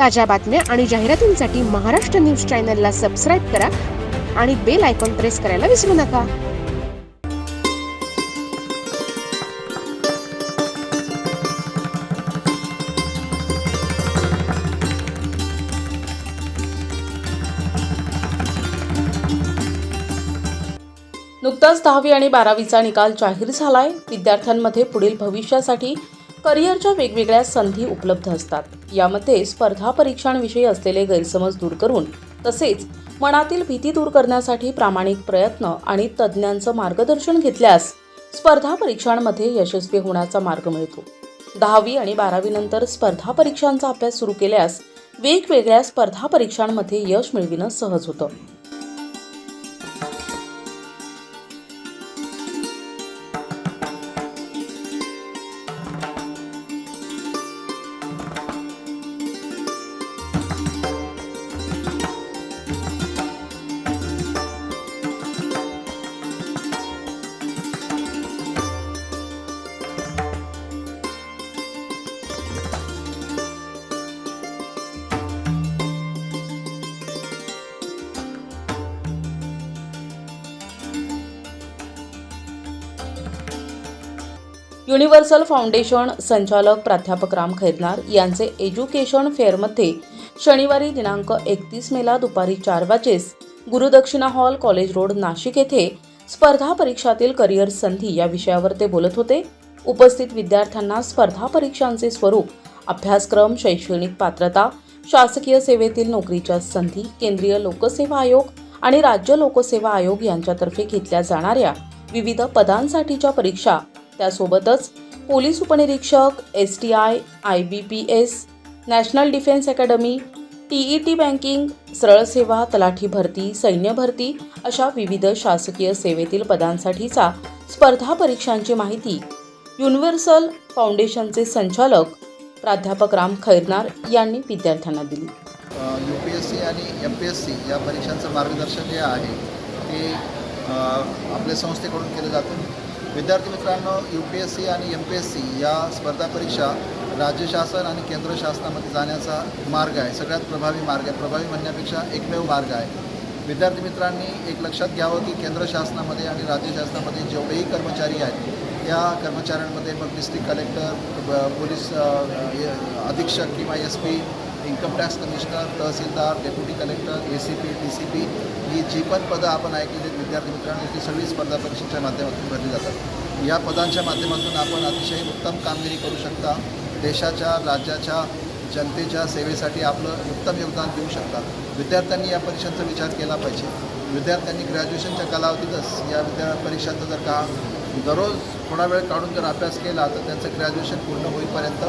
ताज्या बातम्या आणि जाहिरातींसाठी महाराष्ट्र न्यूज चॅनलला सबस्क्राईब करा आणि बेल आयकॉन प्रेस करायला विसरू नका. नुकताच दहावी आणि बारावीचा निकाल जाहीर झालाय. विद्यार्थ्यांमध्ये पुढील भविष्यासाठी करिअरच्या वेगवेगळ्या संधी उपलब्ध असतात. यामध्ये स्पर्धा परीक्षांविषयी असलेले गैरसमज दूर करून तसेच मनातील भीती दूर करण्यासाठी प्रामाणिक प्रयत्न आणि तज्ज्ञांचं मार्गदर्शन घेतल्यास स्पर्धा परीक्षांमध्ये यशस्वी होण्याचा मार्ग मिळतो. दहावी आणि बारावीनंतर स्पर्धा परीक्षांचा अभ्यास सुरू केल्यास वेगवेगळ्या स्पर्धा परीक्षांमध्ये यश मिळविणं सहज होतं. युनिव्हर्सल फाउंडेशन संचालक प्राध्यापक राम खैरनार यांचे एज्युकेशन फेअरमध्ये शनिवारी दिनांक एकतीस मेला दुपारी चार vases Gurudakshina hall college road Nashik येथे स्पर्धा परीक्षातील करिअर संधी या विषयावर ते बोलत होते. उपस्थित विद्यार्थ्यांना स्पर्धा परीक्षांचे स्वरूप अभ्यासक्रम शैक्षणिक पात्रता शासकीय सेवेतील नोकरीच्या संधी केंद्रीय लोकसेवा आयोग आणि राज्य लोकसेवा आयोग यांच्यातर्फे घेतल्या जाणाऱ्या विविध पदांसाठीच्या परीक्षा त्यासोबतच पोलीस उपनिरीक्षक S T I I B P S national defence academy T E T banking सरळ सेवा तलाठी भरती सैन्य भरती अशा विविध शासकीय सेवेतील पदांसाठीचा स्पर्धा परीक्षांची माहिती युनिव्हर्सल फाउंडेशनचे संचालक प्राध्यापक राम खैरनार यांनी विद्यार्थ्यांना दिली. यू पी एस सी आणि एम पी एस सी या परीक्षांचं मार्गदर्शन जे आहे ते आपल्या संस्थेकडून केलं जातं. विद्यार्थी मित्रांनो यू पी एस सी आणि एम पी एस सी या स्पर्धा परीक्षा राज्य शासन आणि केंद्र शासनामध्ये जाण्याचा मार्ग आहे. सगळ्यात प्रभावी मार्ग आहे. प्रभावी म्हणण्यापेक्षा एकमेव मार्ग आहे. विद्यार्थी मित्रांनी एक लक्षात घ्यावं की केंद्र शासनामध्ये आणि राज्य शासनामध्ये जेवढेही कर्मचारी आहेत त्या कर्मचाऱ्यांमध्ये मग डिस्ट्रिक्ट कलेक्टर ब- पोलीस अधीक्षक किंवा S P income tax commissioner tehsildar deputy collector A C P D C P ही जी पण पदं आपण ऐकलेली आहेत विद्यार्थी मित्रांनो ती सगळी स्पर्धा परीक्षेच्या माध्यमातून भरली जातात. या पदांच्या माध्यमातून आपण अतिशय उत्तम कामगिरी करू शकता. देशाच्या राज्याच्या जनतेच्या सेवेसाठी आपलं उत्तम योगदान देऊ शकता. विद्यार्थ्यांनी या परीक्षांचा विचार केला पाहिजे. विद्यार्थ्यांनी ग्रॅज्युएशनच्या कालावधीतच या विद्या परीक्षांचा जर का दररोज थोडा वेळ काढून जर अभ्यास केला तर त्यांचं ग्रॅज्युएशन पूर्ण होईपर्यंत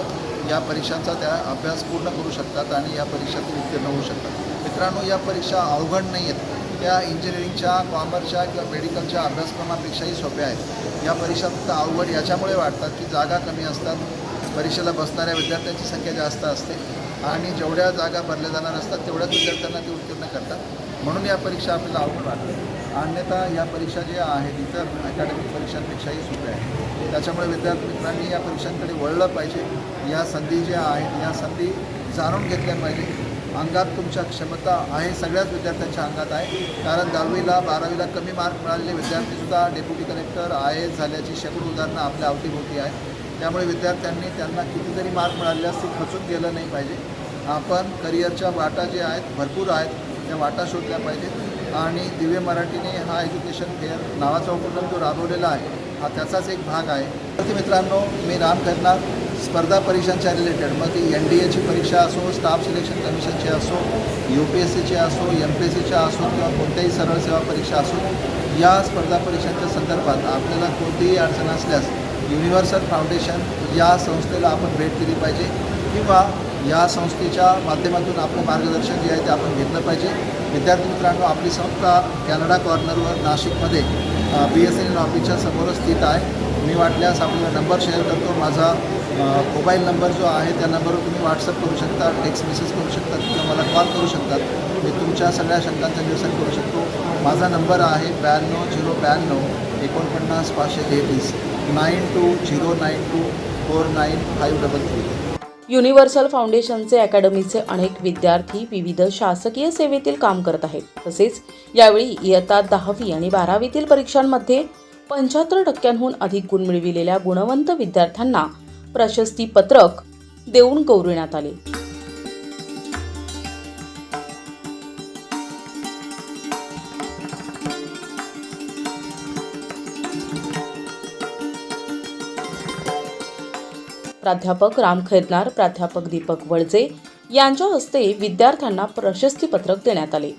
या परीक्षांचा त्या अभ्यास पूर्ण करू शकतात आणि या परीक्षातून उत्तीर्ण होऊ शकतात. मित्रांनो या परीक्षा अवघड नाही आहेत. त्या इंजिनिअरिंगच्या कॉमर्सच्या किंवा मेडिकलच्या अभ्यासक्रमापेक्षाही सोप्या आहेत. या परीक्षा फक्त अवघड याच्यामुळे वाटतात की जागा कमी असतात. परीक्षेला बसणाऱ्या विद्यार्थ्यांची संख्या जास्त असते आणि जेवढ्या जागा भरल्या जाणार असतात तेवढ्याच विद्यार्थ्यांना ते उत्तीर्ण करतात. म्हणून या परीक्षा आपल्याला अवघड वाटतात. अन्यथा या परीक्षा ज्या आहेत इतर अकॅडमिक परीक्षांपेक्षाही सोप्या आहेत. त्याच्यामुळे विद्यार्थी मित्रांनी या परीक्षांकडे वळलं पाहिजे. या संधी ज्या आहेत या संधी जाणून घेतल्या पाहिजे. अंगात तुमच्या क्षमता आहे सगळ्याच विद्यार्थ्यांच्या अंगात आहे. कारण दहावीला बारावीला कमी मार्क मिळालेले विद्यार्थीसुद्धा डेप्युटी कलेक्टर आय एस झाल्याची शेकडो उदाहरणं आपल्या अवतीभोवती आहे त्यामुळे विद्यार्थ्यांनी त्यांना कितीतरी मार्क मिळाले असते खचून गेलं नाही पाहिजे. आपण करिअरच्या वाटा ज्या आहेत भरपूर आहेत त्या वाटा शोधल्या पाहिजेत. आणि दिव्य मराठीने हा एज्युकेशन फेअर नावाचा उपक्रम जो राबवलेला आहे हा त्याचाच एक भाग आहे. विद्यार्थी मित्रांनो मी राम करणार. स्पर्धा परीक्षांच्या रिलेटेड मग ती एन डी एची परीक्षा असो स्टाफ सिलेक्शन कमिशनची असो यू पी एस सीची असो एम पी एस सीच्या असो किंवा कोणत्याही सरळ सेवा परीक्षा असो या स्पर्धा परीक्षांच्या संदर्भात आपल्याला कोणतीही अडचण असल्यास युनिव्हर्सल फाउंडेशन या संस्थेला आपण भेट दिली पाहिजे किंवा या संस्थेच्या माध्यमातून आपलं मार्गदर्शन जे आहे ते आपण घेतलं पाहिजे. विद्यार्थी मित्रांनो आपली संस्था कॅनडा कॉर्नरवर नाशिकमध्ये बी एस एन एल ऑफिसच्या समोरच स्थित आहे. मी वाटल्यास आपण नंबर शेअर करतो. माझा मोबाईल नंबर जो आहे त्या नंबरवर तुम्ही व्हॉट्सअप करू शकता टेक्स्ट मेसेज करू शकता किंवा मला कॉल करू शकतात मी तुमच्या सगळ्या शंकांचं निरसन करू शकतो. माझा नंबर आहे ब्याण्णव झिरो ब्याण्णव एकोणपन्नास पाचशे तेहतीस nine two zero nine two four nine five double three. Universal फाउंडेशनचे अकॅडमीचे अनेक विद्यार्थी विविध शासकीय सेवेतील काम करत आहेत. तसेच यावेळी इयत्ता दहावी आणि बारावीतील परीक्षांमध्ये पंच्याहत्तर टक्क्यांहून अधिक गुण मिळविलेल्या गुणवंत विद्यार्थ्यांना प्रशस्ती पत्रक देऊन गौरविण्यात आले. प्राध्यापक राम खैरनार प्राध्यापक दीपक वळजे यांच्या हस्ते विद्यार्थ्यांना प्रशस्तीपत्रक देण्यात आले.